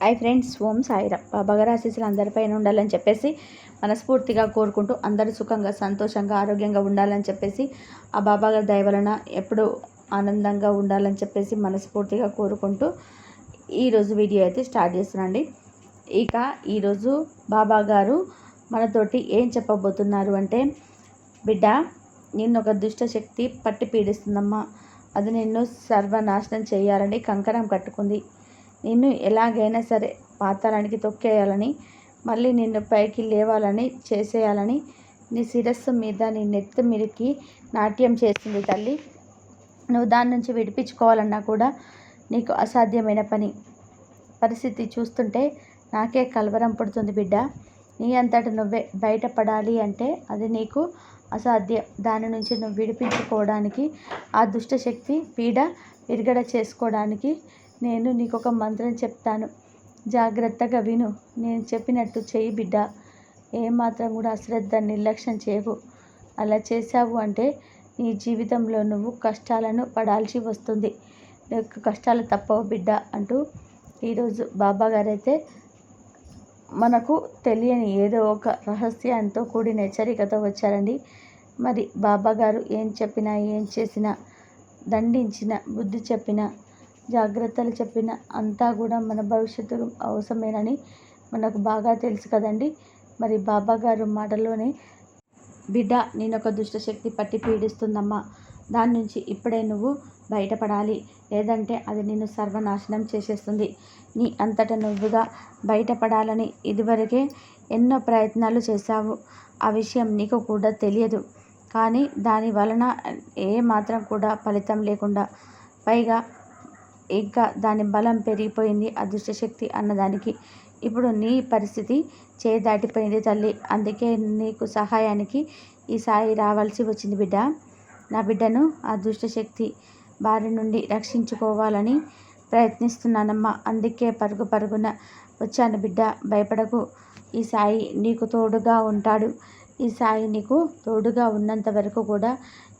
Hi friends ఓం సాయిరా బాబాగారి అందరిపైన ఉండాలని చెప్పేసి మనస్ఫూర్తిగా కోరుకుంటూ అందరూ సుఖంగా సంతోషంగా ఆరోగ్యంగా ఉండాలని చెప్పేసి ఆ బాబాగారి దయ వలన ఎప్పుడూ ఆనందంగా ఉండాలని చెప్పేసి మనస్ఫూర్తిగా కోరుకుంటూ ఈరోజు వీడియో అయితే స్టార్ట్ చేస్తున్నాండి ఇక ఈరోజు బాబా గారు మనతోటి ఏం చెప్పబోతున్నారు అంటే బిడ్డ నిన్ను ఒక దుష్టశక్తి పట్టి పీడిస్తుందమ్మా. అది నిన్ను సర్వనాశనం చేయాలని కంకణం కట్టుకుంది. నిన్ను ఎలాగైనా సరే పాతాళానికి తొక్కేయాలని మళ్ళీ నిన్ను పైకి లేవాలని చేసేయాలని నీ శిరస్సు మీద నీ నెత్తి మీదకి నాట్యం చేసింది తల్లి. నువ్వు దాని నుంచి విడిపించుకోవాలన్నా కూడా నీకు అసాధ్యమైన పని. పరిస్థితి చూస్తుంటే నాకే కలవరం పుడుతుంది బిడ్డ. నీ అంతట నువ్వే బయటపడాలి అంటే అది నీకు అసాధ్యం. దాని నుంచి నువ్వు విడిపించుకోవడానికి ఆ దుష్టశక్తి పీడ విరగడ చేసుకోవడానికి నేను నీకు ఒక మంత్రం చెప్తాను. జాగ్రత్తగా విను. నేను చెప్పినట్టు చెయ్యి బిడ్డ. ఏమాత్రం కూడా అశ్రద్ధ నిర్లక్ష్యం చేయవు అలా చేశావు అంటే నీ జీవితంలో నువ్వు కష్టాలను పడాల్సి వస్తుంది. నీకు కష్టాలు తప్పవు బిడ్డ అంటూ ఈరోజు బాబా గారైతే మనకు తెలియని ఏదో ఒక రహస్యంతో కూడిన హెచ్చరికతో వచ్చారండి. మరి బాబా గారు ఏం చెప్పినా ఏం చేసినా దండించిన బుద్ధి చెప్పినా జాగ్రత్తలు చెప్పిన అంతా కూడా మన భవిష్యత్తు అవసరమేనని మనకు బాగా తెలుసు కదండి. మరి బాబా గారు మాటలోనే బిడ్డ నేను ఒక దుష్టశక్తి పట్టి పీడిస్తుందమ్మా. దాని నుంచి ఇప్పుడే నువ్వు బయటపడాలి. లేదంటే అది నిన్ను సర్వనాశనం చేసేస్తుంది. నీ అంతట నువ్వుగా బయటపడాలని ఇదివరకే ఎన్నో ప్రయత్నాలు చేశావు. ఆ విషయం నీకు కూడా తెలియదు. కానీ దాని వలన ఏ మాత్రం కూడా ఫలితం లేకుండా పైగా ఇంకా దాని బలం పెరిగిపోయింది అదృష్టశక్తి అన్నదానికి. ఇప్పుడు నీ పరిస్థితి చేదాటిపోయింది తల్లి. అందుకే నీకు సహాయానికి ఈ సాయి రావాల్సి వచ్చింది బిడ్డ. నా బిడ్డను ఆ బారి నుండి రక్షించుకోవాలని ప్రయత్నిస్తున్నానమ్మా. అందుకే పరుగు పరుగున వచ్చాను బిడ్డ. భయపడకు. ఈ సాయి నీకు తోడుగా ఉంటాడు. ఈ సాయి నీకు తోడుగా ఉన్నంత వరకు కూడా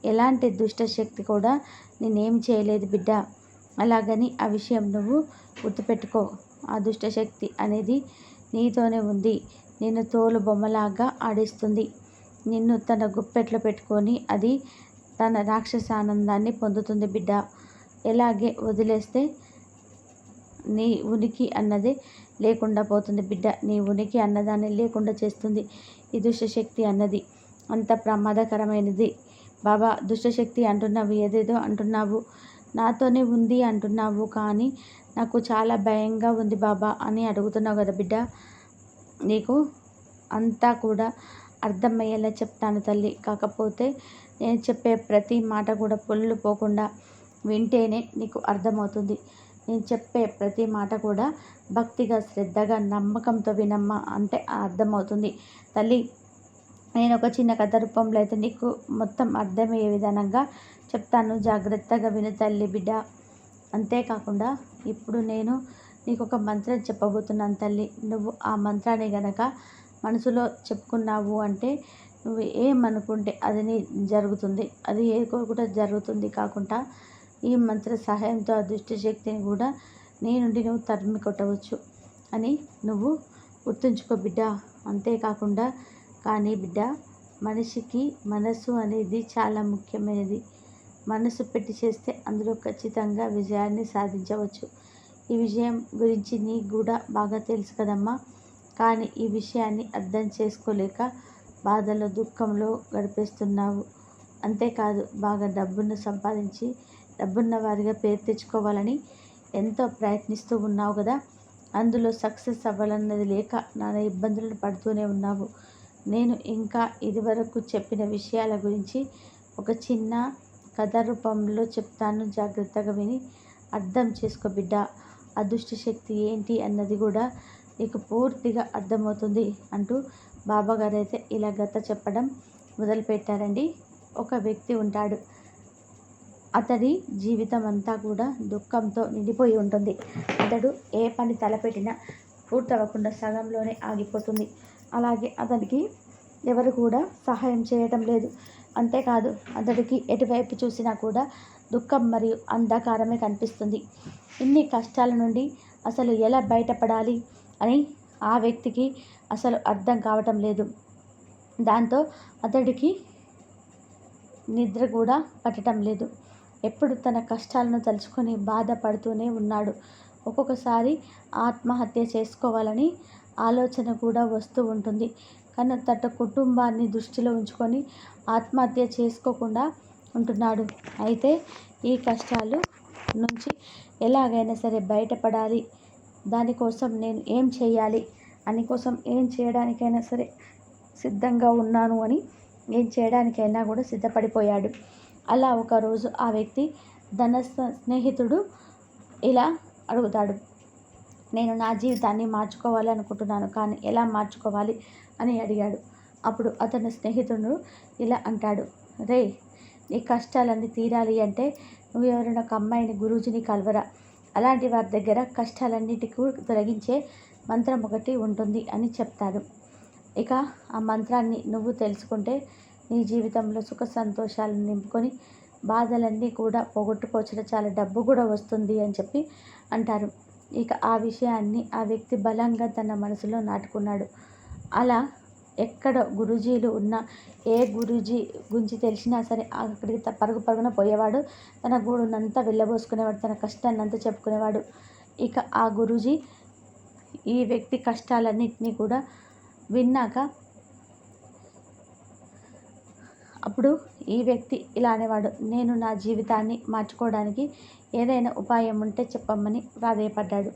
ఎలాంటి దుష్టశక్తి కూడా నేనేం చేయలేదు బిడ్డ. అలాగని ఆ విషయం నువ్వు గుర్తుపెట్టుకో. ఆ దుష్టశక్తి అనేది నీతోనే ఉంది. నిన్ను తోలు బొమ్మలాగా ఆడిస్తుంది. నిన్ను తన గుప్పెట్లో పెట్టుకొని అది తన రాక్షస ఆనందాన్ని పొందుతుంది బిడ్డ. ఎలాగే వదిలేస్తే నీ ఉనికి అన్నది లేకుండా పోతుంది బిడ్డ. నీ ఉనికి అన్నదాన్ని లేకుండా చేస్తుంది. ఈ దుష్టశక్తి అన్నది అంత ప్రమాదకరమైనది. బాబా దుష్టశక్తి అంటున్నావు ఏదేదో అంటున్నావు. నాతోనే ఉంది అంటున్నావు కానీ నాకు చాలా భయంగా ఉంది బాబా అని అడుగుతున్నావు కదా బిడ్డ. నీకు అంతా కూడా అర్థమయ్యేలా చెప్తాను తల్లి. కాకపోతే నేను చెప్పే ప్రతి మాట కూడా పొల్లు పోకుండా వింటేనే నీకు అర్థమవుతుంది. నేను చెప్పే ప్రతి మాట కూడా భక్తిగా శ్రద్ధగా నమ్మకంతో వినమ్మా అంటే అర్థమవుతుంది. తల్లి నేను ఒక చిన్న కథ రూపంలో అయితే నీకు మొత్తం అర్థమయ్యే విధానంగా చెప్తాను. జాగ్రత్తగా విను తల్లి బిడ్డ. అంతేకాకుండా ఇప్పుడు నేను నీకు ఒక మంత్రం చెప్పబోతున్నాను తల్లి. నువ్వు ఆ మంత్రాన్ని గనక మనసులో చెప్పుకున్నావు అంటే నువ్వు ఏమనుకుంటే అది నీ జరుగుతుంది. అది ఏ కూడా జరుగుతుంది కాకుండా ఈ మంత్ర సహాయంతో ఆ దుష్ట శక్తిని కూడా నీ నుండి నువ్వు తరిమి కొట్టవచ్చు అని నువ్వు గుర్తుంచుకో బిడ్డ. అంతేకాకుండా కానీ బిడ్డ మనిషికి మనసు అనేది చాలా ముఖ్యమైనది. మనసు పెట్టి చేస్తే అందులో ఖచ్చితంగా విజయాన్ని సాధించవచ్చు. ఈ విషయం గురించి నీకు కూడా బాగా తెలుసు కదమ్మా. కానీ ఈ విషయాన్ని అర్థం చేసుకోలేక బాధలో దుఃఖంలో గడిపేస్తున్నావు. అంతేకాదు బాగా డబ్బును సంపాదించి డబ్బున్న వారిగా పేరు తెచ్చుకోవాలని ఎంతో ప్రయత్నిస్తూ ఉన్నావు కదా. అందులో సక్సెస్ అవ్వాలన్నది లేక నానా ఇబ్బందులను పడుతూనే ఉన్నావు. నేను ఇంకా ఇదివరకు చెప్పిన విషయాల గురించి ఒక చిన్న కథ రూపంలో చెప్తాను. జాగ్రత్తగా విని అర్థం చేసుకో బిడ్డ. అదృష్ట శక్తి ఏంటి అన్నది కూడా నీకు పూర్తిగా అర్థమవుతుంది అంటూ బాబాగారు అయితే ఇలా గత చెప్పడం మొదలుపెట్టారండి. ఒక వ్యక్తి ఉంటాడు. అతడి జీవితం అంతా కూడా దుఃఖంతో నిండిపోయి ఉంటుంది. అతడు ఏ పని తలపెట్టినా పూర్తవ్వకుండా సగంలోనే ఆగిపోతుంది. అలాగే అతనికి ఎవరు కూడా సహాయం చేయటం లేదు. అంతేకాదు అతడికి ఎటువైపు చూసినా కూడా దుఃఖం మరియు అంధకారమే కనిపిస్తుంది. ఇన్ని కష్టాల నుండి అసలు ఎలా బయటపడాలి అని ఆ వ్యక్తికి అసలు అర్థం కావటం లేదు. దాంతో అతడికి నిద్ర కూడా పట్టడం లేదు. ఎప్పుడు తన కష్టాలను తలుచుకొని బాధపడుతూనే ఉన్నాడు. ఒక్కొక్కసారి ఆత్మహత్య చేసుకోవాలని ఆలోచన కూడా వస్తూ ఉంటుంది. కానీ తన కుటుంబాన్ని దృష్టిలో ఉంచుకొని ఆత్మహత్య చేసుకోకుండా ఉంటున్నాడు. అయితే ఈ కష్టాలు నుంచి ఎలాగైనా సరే బయటపడాలి. దానికోసం నేను ఏం చేయాలి? అని కోసం ఏం చేయడానికైనా సరే సిద్ధంగా ఉన్నాను అని ఏం చేయడానికైనా కూడా సిద్ధపడిపోయాడు. అలా ఒకరోజు ఆ వ్యక్తి ధన స్నేహితుడు ఇలా అడుగుతాడు. నేను నా జీవితాన్ని మార్చుకోవాలి అనుకుంటున్నాను కానీ ఎలా మార్చుకోవాలి అని అడిగాడు. అప్పుడు అతను స్నేహితుడు ఇలా అంటాడు రే నీ కష్టాలన్నీ తీరాలి అంటే నువ్వు ఎవరైనా ఒక అమ్మాయిని గురూజీని కలవరా? అలాంటి వారి దగ్గర కష్టాలన్నిటికీ తొలగించే మంత్రం ఒకటి ఉంటుంది అని చెప్తాడు. ఇక ఆ మంత్రాన్ని నువ్వు తెలుసుకుంటే నీ జీవితంలో సుఖ సంతోషాలను నింపుకొని బాధలన్నీ కూడా పోగొట్టుకోవచ్చు చాలా డబ్బు కూడా వస్తుంది అని చెప్పి అంటారు. ఇక ఆ విషయాన్ని ఆ వ్యక్తి బలంగా తన మనసులో నాటుకున్నాడు. అలా ఎక్కడ గురూజీలు ఉన్నా ఏ గురూజీ గురించి తెలిసినా సరే అక్కడికి పరుగు పరుగున పోయేవాడు. తన గూడునంతా వెళ్ళబోసుకునేవాడు తన కష్టాన్ని అంతా చెప్పుకునేవాడు. ఇక ఆ గురూజీ ఈ వ్యక్తి కష్టాలన్నింటినీ కూడా విన్నాక అప్పుడు ఈ వ్యక్తి ఇలా అనేవాడు నేను నా జీవితాన్ని మార్చుకోవడానికి ఏదైనా ఉపాయం ఉంటే చెప్పమ్మని ప్రాధేయపడ్డాడు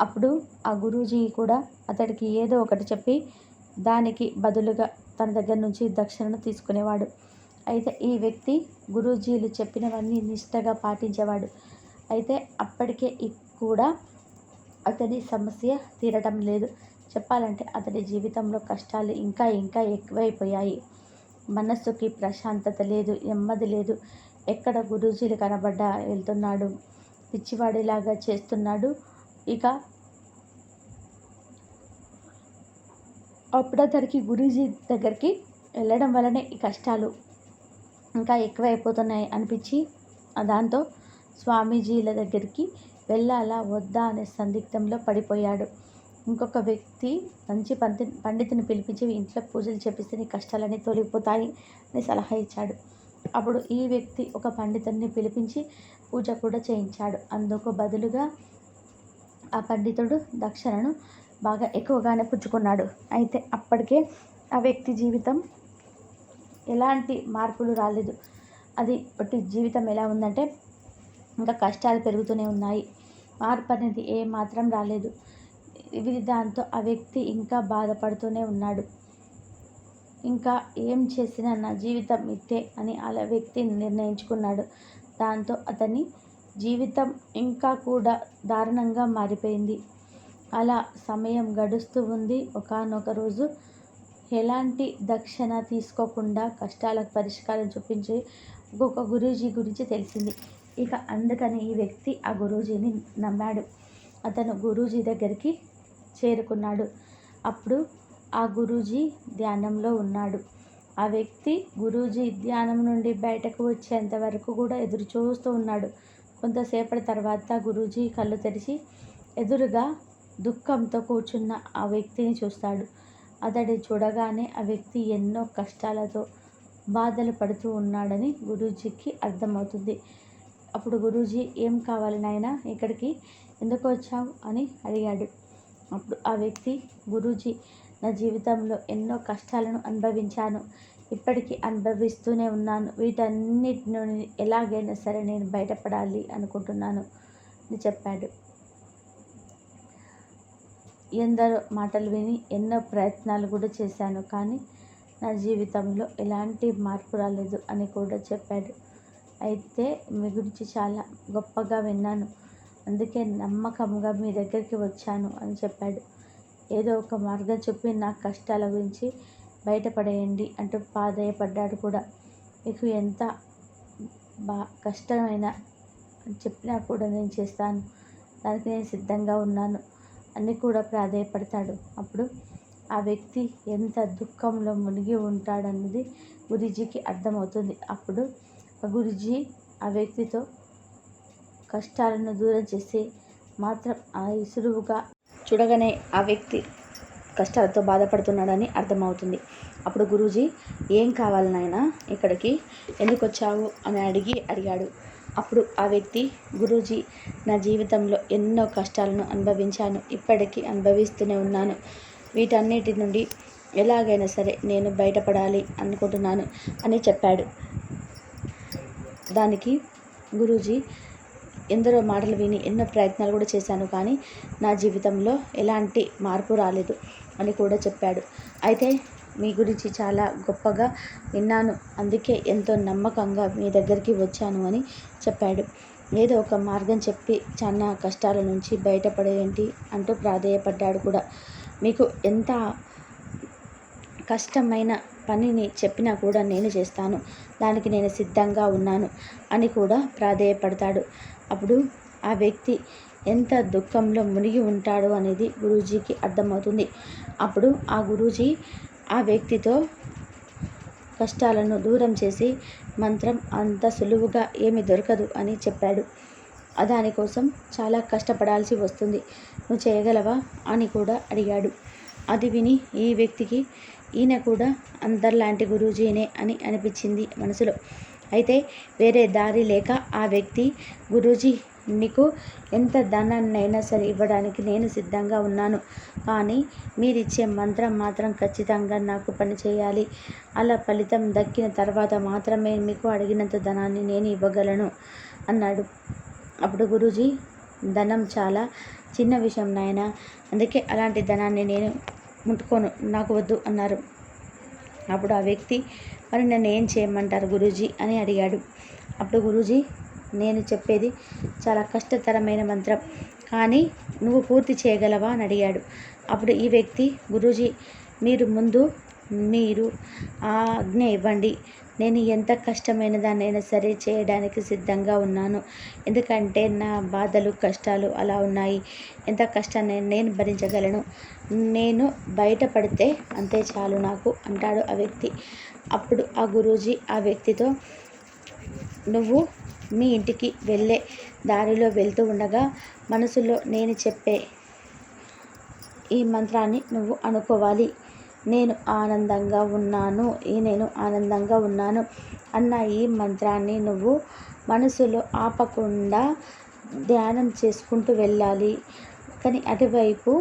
అప్పుడు ఆ గురూజీ కూడా అతడికి ఏదో ఒకటి చెప్పి దానికి బదులుగా తన దగ్గర నుంచి దక్షిణను తీసుకునేవాడు. అయితే ఈ వ్యక్తి గురూజీలు చెప్పినవన్నీ నిష్టగా పాటించేవాడు. అయితే అప్పటికే కూడా అతని సమస్య తీరటం లేదు. చెప్పాలంటే అతని జీవితంలో కష్టాలు ఇంకా ఇంకా ఎక్కువైపోయాయి. మనస్సుకి ప్రశాంతత లేదు నెమ్మది లేదు. ఎక్కడ గురూజీలు కనబడ్డా వెళ్తున్నాడు. పిచ్చివాడిలాగా చేస్తున్నాడు. ఇక అప్పుడద్దరికి గురూజీ దగ్గరికి వెళ్ళడం వల్లనే ఈ కష్టాలు ఇంకా ఎక్కువైపోతున్నాయి అనిపించి దాంతో స్వామీజీల దగ్గరికి వెళ్ళాలా వద్దా అనే సందిగ్ధంలో పడిపోయాడు. ఇంకొక వ్యక్తి మంచి పంతి పండితుని పిలిపించి ఇంట్లో పూజలు చేపిస్తే నీ కష్టాలన్నీ తొలగిపోతాయి అని సలహా ఇచ్చాడు. అప్పుడు ఈ వ్యక్తి ఒక పండితుడిని పిలిపించి పూజ కూడా చేయించాడు. అందుకు బదులుగా ఆ పండితుడు దక్షిణను బాగా ఎక్కువగానే పుచ్చుకున్నాడు. అయితే అప్పటికే ఆ వ్యక్తి జీవితం ఎలాంటి మార్పులు రాలేదు. అది ఒకటి జీవితం ఎలా ఉందంటే ఇంకా కష్టాలు పెరుగుతూనే ఉన్నాయి. మార్పు అనేది ఏ మాత్రం రాలేదు. ఇది దాంతో ఆ వ్యక్తి ఇంకా బాధపడుతూనే ఉన్నాడు. ఇంకా ఏం చేసినా నా జీవితం ఇత్తే అని అలా వ్యక్తి నిర్ణయించుకున్నాడు. దాంతో అతని జీవితం ఇంకా కూడా దారుణంగా మారిపోయింది. అలా సమయం గడుస్తూ ఉంది. ఒకనొక రోజు ఎలాంటి దక్షిణ తీసుకోకుండా కష్టాలకు పరిష్కారం చూపించి ఒక్కొక్క గురూజీ గురించి తెలిసింది. ఇక అందుకని ఈ వ్యక్తి ఆ గురూజీని నమ్మాడు. అతను గురూజీ దగ్గరికి చేరుకున్నాడు. అప్పుడు ఆ గురూజీ ధ్యానంలో ఉన్నాడు. ఆ వ్యక్తి గురూజీ ధ్యానం నుండి బయటకు వచ్చేంత వరకు కూడా ఎదురు చూస్తూ ఉన్నాడు. కొంతసేపటి తర్వాత గురూజీ కళ్ళు తెరిచి ఎదురుగా దుఃఖంతో కూర్చున్న ఆ వ్యక్తిని చూస్తాడు. అతడి చూడగానే ఆ వ్యక్తి ఎన్నో కష్టాలతో బాధలు పడుతూ ఉన్నాడని గురూజీకి అర్థమవుతుంది. అప్పుడు గురూజీ ఏం కావాలి నాయన? ఇక్కడికి ఎందుకు వచ్చావు? అని అడిగాడు. అప్పుడు ఆ వ్యక్తి గురూజీ నా జీవితంలో ఎన్నో కష్టాలను అనుభవించాను. ఇప్పటికీ అనుభవిస్తూనే ఉన్నాను. వీటన్నిటి నుండి ఎలాగైనా సరే నేను బయటపడాలి అనుకుంటున్నాను అని చెప్పాడు. ఎందరో మాటలు విని ఎన్నో ప్రయత్నాలు కూడా చేశాను. కానీ నా జీవితంలో ఎలాంటి మార్పు రాలేదు అని కూడా చెప్పాడు. అయితే మీ గురించి చాలా గొప్పగా విన్నాను. అందుకే నమ్మకంగా మీ దగ్గరికి వచ్చాను అని చెప్పాడు. ఏదో ఒక మార్గం చెప్పి నా కష్టాల గురించి బయటపడేయండి అంటూ పాదయపడ్డాడు కూడా. మీకు ఎంత బా కష్టమైన చెప్పినా కూడా నేను చేస్తాను. దానికి నేను సిద్ధంగా ఉన్నాను. అని కూడా ప్రాధేయపడతాడు. అప్పుడు ఆ వ్యక్తి ఎంత దుఃఖంలో మునిగి ఉంటాడన్నది గురుజీకి అర్థమవుతుంది. అప్పుడు గురుజీ ఆ వ్యక్తితో కష్టాలను దూరం చేసి మాత్రం ఆ సులువుగా చూడగానే ఆ వ్యక్తి కష్టాలతో బాధపడుతున్నాడని అర్థమవుతుంది. అప్పుడు గురూజీ ఏం కావాలి నాయన ఇక్కడికి? ఎందుకు వచ్చావు అని అడిగి అడిగాడు. అప్పుడు ఆ వ్యక్తి గురూజీ నా జీవితంలో ఎన్నో కష్టాలను అనుభవించాను. ఇప్పటికీ అనుభవిస్తూనే ఉన్నాను. వీటన్నిటి నుండి ఎలాగైనా సరే నేను బయటపడాలి అనుకుంటున్నాను అని చెప్పాడు. దానికి గురూజీ ఎందరో మాటలు విని ఎన్నో ప్రయత్నాలు కూడా చేశాను కానీ నా జీవితంలో ఎలాంటి మార్పు రాలేదు అని కూడా చెప్పాడు. అయితే మీ గురించి చాలా గొప్పగా విన్నాను. అందుకే ఎంతో నమ్మకంగా మీ దగ్గరికి వచ్చాను అని చెప్పాడు. ఏదో ఒక మార్గం చెప్పి చాలా కష్టాల నుంచి బయటపడేంటి అంటూ ప్రాధేయపడ్డాడు కూడా. మీకు ఎంత కష్టమైన పనిని చెప్పినా కూడా నేను చేస్తాను. దానికి నేను సిద్ధంగా ఉన్నాను అని కూడా ప్రాధేయపడతాడు. అప్పుడు ఆ వ్యక్తి ఎంత దుఃఖంలో మునిగి ఉంటాడు అనేది గురూజీకి అర్థమవుతుంది. అప్పుడు ఆ గురూజీ ఆ వ్యక్తితో కష్టాలను దూరం చేసి మంత్రం అంత సులువుగా ఏమి దొరకదు అని చెప్పాడు. దానికోసం చాలా కష్టపడాల్సి వస్తుంది. నువ్వు చేయగలవా? అని కూడా అడిగాడు. అది విని ఈ వ్యక్తికి ఈయన కూడా అందరిలాంటి గురూజీనే అని అనిపించింది మనసులో. అయితే వేరే దారి లేక ఆ వ్యక్తి గురూజీ మీకు ఎంత ధనాన్నైనా సరే ఇవ్వడానికి నేను సిద్ధంగా ఉన్నాను. కానీ మీరిచ్చే మంత్రం మాత్రం ఖచ్చితంగా నాకు పని చేయాలి. అలా ఫలితం దక్కిన తర్వాత మాత్రమే మీకు అడిగినంత ధనాన్ని నేను ఇవ్వగలను అన్నాడు. అప్పుడు గురూజీ ధనం చాలా చిన్న విషయం నాయన. అందుకే అలాంటి ధనాన్ని నేను ముట్టుకోను నాకు వద్దు అన్నారు. అప్పుడు ఆ వ్యక్తి మరి నన్ను ఏం చేయమంటారు గురూజీ? అని అడిగాడు. అప్పుడు గురూజీ నేను చెప్పేది చాలా కష్టతరమైన మంత్రం. కానీ నువ్వు పూర్తి చేయగలవా? అని అడిగాడు. అప్పుడు ఈ వ్యక్తి గురూజీ మీరు ముందు మీరు ఆజ్ఞ ఇవ్వండి. నేను ఎంత కష్టమైన దాన్నైనా సరే చేయడానికి సిద్ధంగా ఉన్నాను. ఎందుకంటే నా బాధలు కష్టాలు అలా ఉన్నాయి. ఎంత కష్టాన్ని నేను భరించగలను? నేను బయటపడితే అంతే చాలు నాకు అంటాడు ఆ వ్యక్తి. అప్పుడు ఆ గురూజీ ఆ వ్యక్తితో నువ్వు మీ ఇంటికి వెళ్ళే దారిలో వెళ్తూ ఉండగా మనసులో నేను చెప్పే ఈ మంత్రాన్ని నువ్వు అనుకోవాలి. నేను ఆనందంగా ఉన్నాను. ఈ నేను ఆనందంగా ఉన్నాను అన్న ఈ మంత్రాన్ని నువ్వు మనసులో ఆపకుండా ధ్యానం చేసుకుంటూ వెళ్ళాలి. కానీ అటువైపు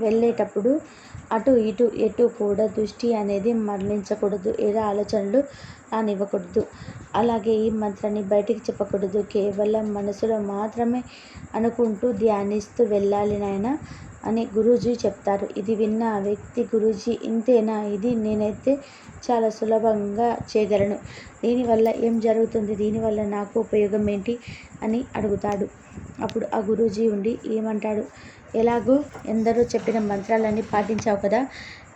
వెళ్ళేటప్పుడు అటు ఇటు ఎటు కూడా దృష్టి అనేది మరణించకూడదు ఏదో ఆలోచనలు రానివ్వకూడదు. అలాగే ఈ మంత్రాన్ని బయటికి చెప్పకూడదు. కేవలం మనసులో మాత్రమే అనుకుంటూ ధ్యానిస్తూ వెళ్ళాలి నాయన అని గురూజీ చెప్తారు. ఇది విన్న వ్యక్తి గురూజీ ఇంతేనా? ఇది నేనైతే చాలా సులభంగా చేయగలను. దీనివల్ల ఏం జరుగుతుంది? దీనివల్ల నాకు ఉపయోగం ఏంటి? అని అడుగుతాడు. అప్పుడు ఆ గురూజీ ఉండి ఏమంటాడు? ఎలాగో ఎందరో చెప్పిన మంత్రాలన్నీ పాటించావు కదా?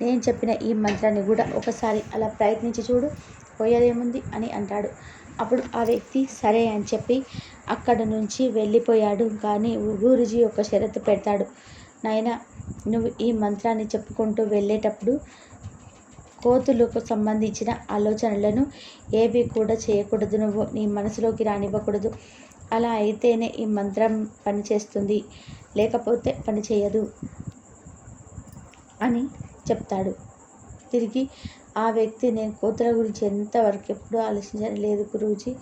నేను చెప్పిన ఈ మంత్రాన్ని కూడా ఒకసారి అలా ప్రయత్నించి చూడు పోయేదేముంది అని అంటాడు. అప్పుడు ఆ వ్యక్తి సరే అని చెప్పి అక్కడ నుంచి వెళ్ళిపోయాడు. కానీ గురూజీ ఒక షరతు పెడతాడు. నాయన నువ్వు ఈ మంత్రాన్ని చెప్పుకుంటూ వెళ్ళేటప్పుడు కోతులకు సంబంధించిన ఆలోచనలను ఏవి కూడా చేయకూడదు నువ్వు. నీ మనసులోకి రానివ్వకూడదు. అలా అయితేనే ఈ మంత్రం పనిచేస్తుంది. లేకపోతే పని చేయదు అని చెప్తాడు. తిరిగి ఆ వ్యక్తి నేను కోతుల గురించి ఎంతవరకు ఎప్పుడూ ఆలోచించలేదు గురూజీ.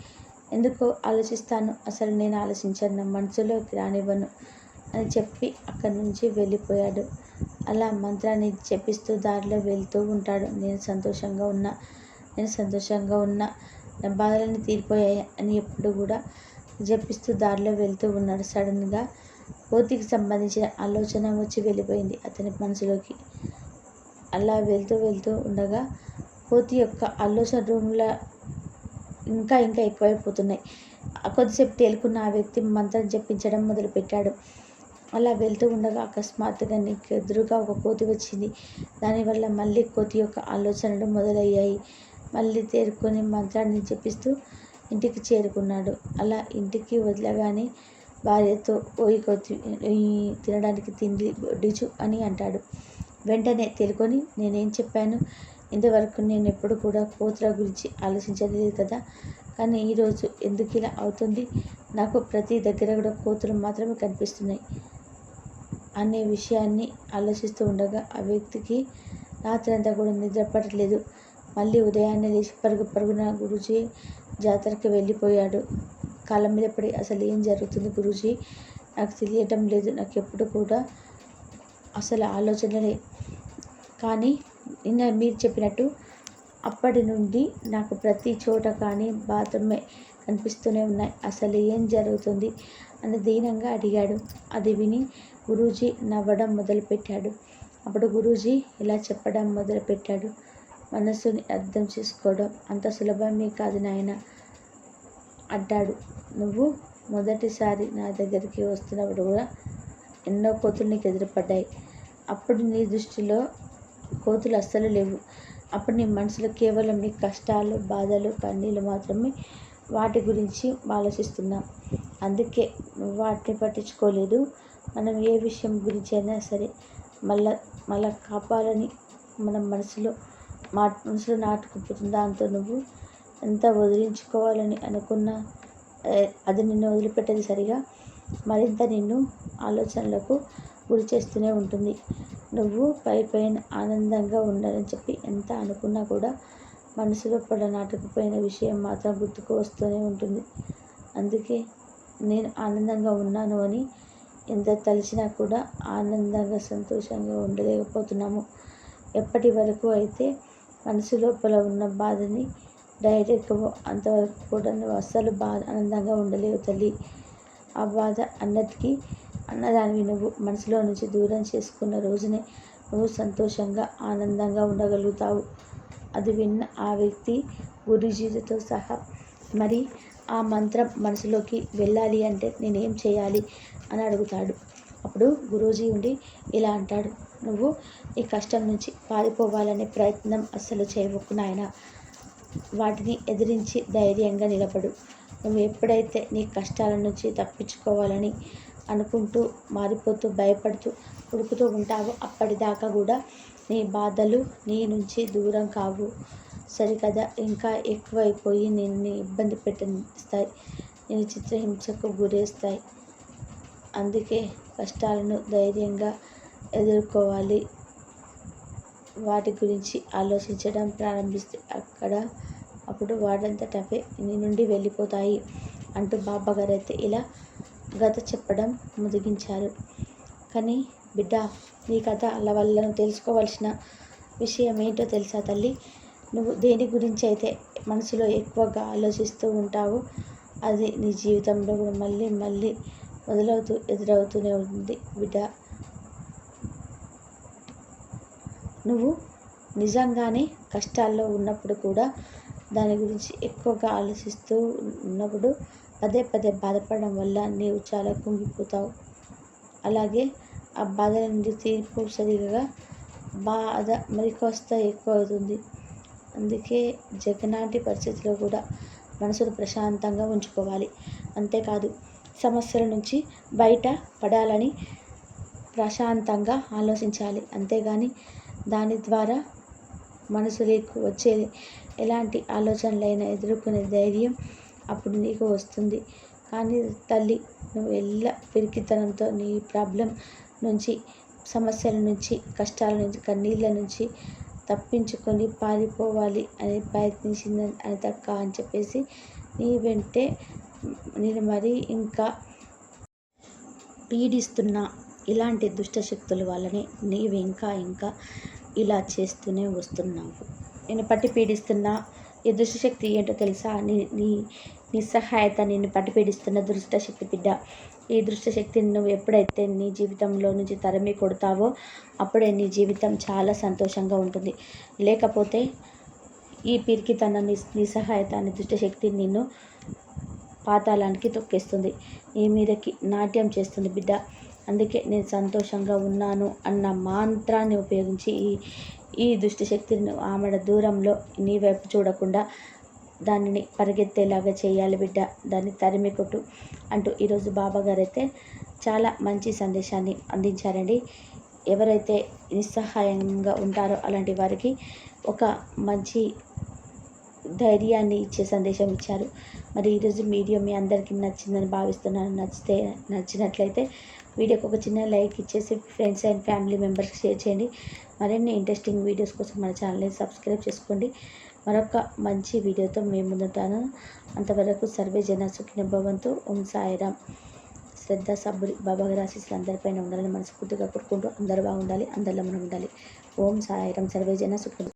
ఎందుకో ఆలోచిస్తాను. అసలు నేను ఆలోచించాను. నా మనసులోకి రానివ్వను అని చెప్పి అక్కడి నుంచి వెళ్ళిపోయాడు. అలా మంత్రాన్ని చెప్పిస్తూ దారిలో వెళ్తూ ఉంటాడు. నేను సంతోషంగా ఉన్నా. నేను సంతోషంగా ఉన్నా. నా బాధలన్నీ తీరిపోయాయి అని ఎప్పుడు కూడా జపిస్తూ దారిలో వెళ్తూ ఉన్నాడు. సడన్గా కోతికి సంబంధించిన ఆలోచన వచ్చి వెళ్ళిపోయింది అతని మనసులోకి. అలా వెళ్తూ వెళ్తూ ఉండగా కోతి యొక్క ఆలోచన రూమ్లో ఇంకా ఇంకా ఎక్కువైపోతున్నాయి. కొద్దిసేపు తేలుకున్న ఆ వ్యక్తి మంత్రం జపించడం మొదలుపెట్టాడు. అలా వెళ్తూ ఉండగా అకస్మాత్తుగా నీకు ఎదురుగా ఒక కోతి వచ్చింది. దానివల్ల మళ్ళీ కోతి యొక్క ఆలోచనలు మొదలయ్యాయి. మళ్ళీ తేరుకొని మంత్రాన్ని జపిస్తూ ఇంటికి చేరుకున్నాడు. అలా ఇంటికి వదలగానే భార్యతో ఓయి తినడానికి తిండి డిచు అని అంటాడు. వెంటనే తెలుకొని నేనేం చెప్పాను? ఇంతవరకు నేను ఎప్పుడు కూడా కోతుల గురించి ఆలోచించలేదు కదా. కానీ ఈరోజు ఎందుకు ఇలా అవుతుంది? నాకు ప్రతి దగ్గర కూడా కోతులు మాత్రమే కనిపిస్తున్నాయి అనే విషయాన్ని ఆలోచిస్తూ ఉండగా ఆ వ్యక్తికి రాత్రి అంతా కూడా నిద్రపడలేదు మళ్ళీ ఉదయాన్నే లేచి పరుగు పరుగున గురుజీ జాతరకి వెళ్ళిపోయాడు. కాళ్ళ మీద పడి అసలు ఏం జరుగుతుంది గురూజీ? నాకు తెలియటం లేదు. నాకు ఎప్పుడు కూడా అసలు ఆలోచనలే. కానీ నిన్న మీరు చెప్పినట్టు అప్పటి నుండి నాకు ప్రతి చోట కానీ బాత్రూమే కనిపిస్తూనే ఉన్నాయి. అసలు ఏం జరుగుతుంది? అని దీనంగా అడిగాడు. అది విని గురూజీ నవ్వడం మొదలుపెట్టాడు. అప్పుడు గురూజీ ఇలా చెప్పడం మొదలుపెట్టాడు. మనసుని అర్థం చేసుకోవడం అంత సులభమే కాదు నాయన అడ్డాడు. నువ్వు మొదటిసారి నా దగ్గరికి వస్తున్నప్పుడు కూడా ఎన్నో కోతులు నీకు ఎదురుపడ్డాయి. అప్పుడు నీ దృష్టిలో కోతులు అస్సలు లేవు. అప్పుడు నీ మనసులో కేవలం నీ కష్టాలు బాధలు కన్నీళ్ళు మాత్రమే వాటి గురించి ఆలోచిస్తున్నాం. అందుకే నువ్వు వాటిని పట్టించుకోలేదు. మనం ఏ విషయం గురించి అయినా సరే మళ్ళా మళ్ళా కాపాలని మన మనసులో మా మనసులో నాటుకుపోతుంది. దాంతో నువ్వు ఎంత వదిలించుకోవాలని అనుకున్నా అది నిన్ను వదిలిపెట్టేది సరిగా మరింత నిన్ను ఆలోచనలకు గురి చేస్తూనే ఉంటుంది. నువ్వు పై పైన ఆనందంగా ఉండాలని చెప్పి ఎంత అనుకున్నా కూడా మనసులో పడ నాటుకుపోయిన విషయం మాత్రం గుర్తుకు వస్తూనే ఉంటుంది. అందుకే నేను ఆనందంగా ఉన్నాను అని ఎంత తలిచినా కూడా ఆనందంగా సంతోషంగా ఉండలేకపోతున్నాము. ఎప్పటి వరకు అయితే మనసు లోపల ఉన్న బాధని డైరెక్ట్గా అంతవరకు కూడా నువ్వు అస్సలు బాధ ఆనందంగా ఉండలేవు తల్లి. ఆ బాధ అన్నటికీ అన్నదానివి నువ్వు మనసులో నుంచి దూరం చేసుకున్న రోజునే నువ్వు సంతోషంగా ఆనందంగా ఉండగలుగుతావు. అది విన్న ఆ వ్యక్తి గురుజీతో సహా మరి ఆ మంత్రం మనసులోకి వెళ్ళాలి అంటే నేనేం చేయాలి? అని అడుగుతాడు. అప్పుడు గురూజీ ఉండి ఇలా అంటాడు. నువ్వు ఈ కష్టం నుంచి పారిపోవాలనే ప్రయత్నం అస్సలు చేయవకు నాయన. వాటిని ఎదిరించి ధైర్యంగా నిలబడు. నువ్వు ఎప్పుడైతే నీ కష్టాల నుంచి తప్పించుకోవాలని అనుకుంటూ మారిపోతూ భయపడుతూ ఉడుకుతూ ఉంటావో అప్పటిదాకా కూడా నీ బాధలు నీ నుంచి దూరం కావు. సరికదా ఇంకా ఎక్కువైపోయి నిన్ను ఇబ్బంది పెట్టిస్తాయి నేను చిత్రహింసకు గురేస్తాయి. అందుకే కష్టాలను ధైర్యంగా ఎదుర్కోవాలి. వాటి గురించి ఆలోచించడం ప్రారంభిస్తే అక్కడ అప్పుడు వాటంతట అవే నీ నుండి వెళ్ళిపోతాయి అంటూ బాబాగారు అయితే ఇలా గత చెప్పడం ముదిగించారు. కానీ బిడ్డ నీ కథ అలా వాళ్ళను తెలుసుకోవాల్సిన విషయం ఏంటో తెలుసా తల్లి? నువ్వు దేని గురించి అయితే మనసులో ఎక్కువగా ఆలోచిస్తూ ఉంటావు అది నీ జీవితంలో కూడా మళ్ళీ మళ్ళీ మొదలవుతూ ఎదురవుతూనే ఉంది బిడ్డ. నువ్వు నిజంగానే కష్టాల్లో ఉన్నప్పుడు కూడా దాని గురించి ఎక్కువగా ఆలోచిస్తూ ఉన్నప్పుడు పదే పదే బాధపడడం వల్ల నీవు చాలా కుంగిపోతావు. అలాగే ఆ బాధల నుండి తీర్పు సరిగా బాధ మరికొస్త ఎక్కువ అవుతుంది అందుకే జగనాటి పరిస్థితిలో కూడా మనసును ప్రశాంతంగా ఉంచుకోవాలి. అంతేకాదు సమస్యల నుంచి బయట పడాలని ప్రశాంతంగా ఆలోచించాలి. అంతేగాని దాని ద్వారా మనసులోకి వచ్చే ఎలాంటి ఆలోచనలైనా ఎదుర్కొనే ధైర్యం అప్పుడు నీకు వస్తుంది. కానీ తల్లి నువ్వు ఎల్ల పిరికితనంతో నీ ప్రాబ్లం నుంచి సమస్యల నుంచి కష్టాల నుంచి కన్నీళ్ళ నుంచి తప్పించుకొని పారిపోవాలి అని ప్రయత్నించింది అని తక్క అని చెప్పేసి నీ వెంటే నేను మరీ ఇంకా పీడిస్తున్నా. ఇలాంటి దుష్టశక్తుల వల్లనే నీవు ఇంకా ఇంకా ఇలా చేస్తూనే వస్తున్నావు. నేను పట్టి పీడిస్తున్న ఈ దుష్టశక్తి ఏంటో తెలుసా? నీ నీ నిస్సహాయత నిన్ను పట్టి పీడిస్తున్న దుష్టశక్తి బిడ్డ. ఈ దుష్టశక్తిని నువ్వు ఎప్పుడైతే నీ జీవితంలో నుంచి తరిమి కొడతావో అప్పుడే నీ జీవితం చాలా సంతోషంగా ఉంటుంది. లేకపోతే ఈ పిరికితన నిస్సహాయత అనే దుష్టశక్తి నిన్ను పాతాళానికి తొక్కేస్తుంది. నీ మీదకి నాట్యం చేస్తుంది బిడ్డ. అందుకే నేను సంతోషంగా ఉన్నాను అన్న మంత్రాన్ని ఉపయోగించి ఈ ఈ దుష్టిశక్తిని ఆమెడ దూరంలో నీ వైపు చూడకుండా దానిని పరిగెత్తేలాగా చేయాలి బిడ్డ. దాన్ని తరిమి కొట్టు అంటూ ఈరోజు బాబా అయితే చాలా మంచి సందేశాన్ని అందించారండి. ఎవరైతే నిస్సహాయంగా ఉంటారో అలాంటి వారికి ఒక మంచి ధైర్యాన్ని ఇచ్చే సందేశం ఇచ్చారు. మరి ఈరోజు మీడియం మీ అందరికీ నచ్చిందని భావిస్తున్నాను. నచ్చితే నచ్చినట్లయితే వీడియోకి ఒక చిన్న లైక్ ఇచ్చేసి ఫ్రెండ్స్ అండ్ ఫ్యామిలీ మెంబర్స్కి షేర్ చేయండి. మరిన్ని ఇంట్రెస్టింగ్ వీడియోస్ కోసం మన ఛానల్ని సబ్స్క్రైబ్ చేసుకోండి. మరొక మంచి వీడియోతో మేము ముందుంటాను. అంతవరకు సర్వే జన సుఖిన భవంతు. ఓం సాయిరామ్. శ్రద్ధ సబ్బురి బాబాగారి ఆశీస్సులు అందరిపైన ఉండాలని మనస్ఫూర్తిగా కోరుకుంటూ అందరూ బాగుండాలి అందరిలో మనం ఉండాలి. ఓం సాయిరామ్. సర్వే జన సుఖిన